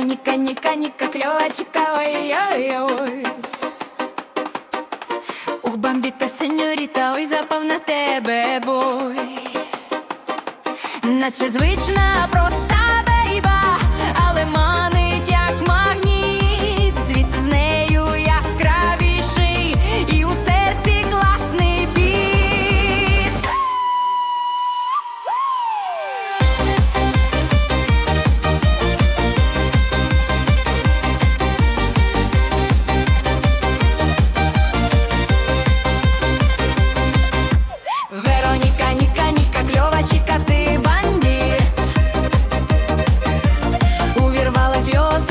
Вероніка, ника, ника, кльовачка, ой-ой-ой. Ух, бамбіта, сеньоріта, ой, запав на тебе бой. Наче звична, проста yours.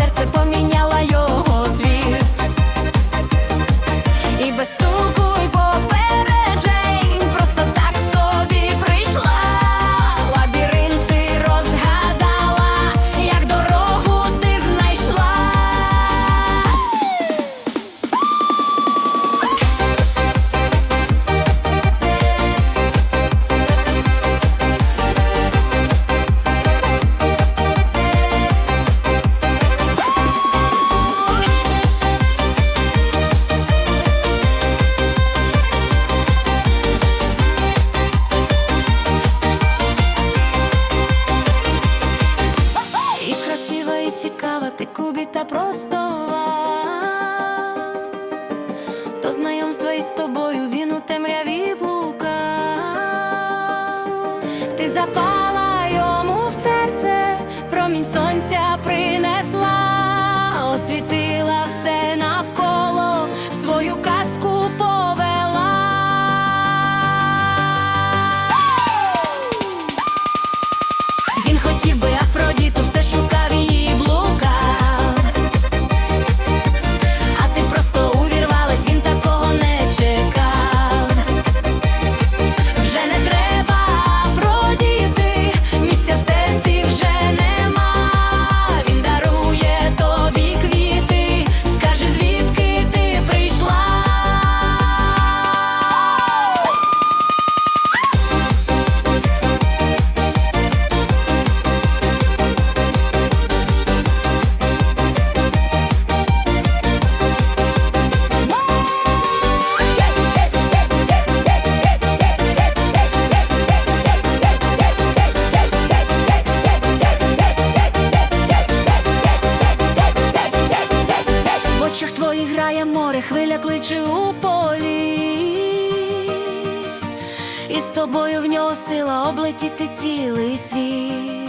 Цікава, ти кубіта простова. То знайомство із тобою він у темряві блукав. Ти запала йому в серце, промінь сонця принесла, освітила все навколо, в свою казку хвиля кличе у полі. І з тобою в нього сила облетіти цілий світ.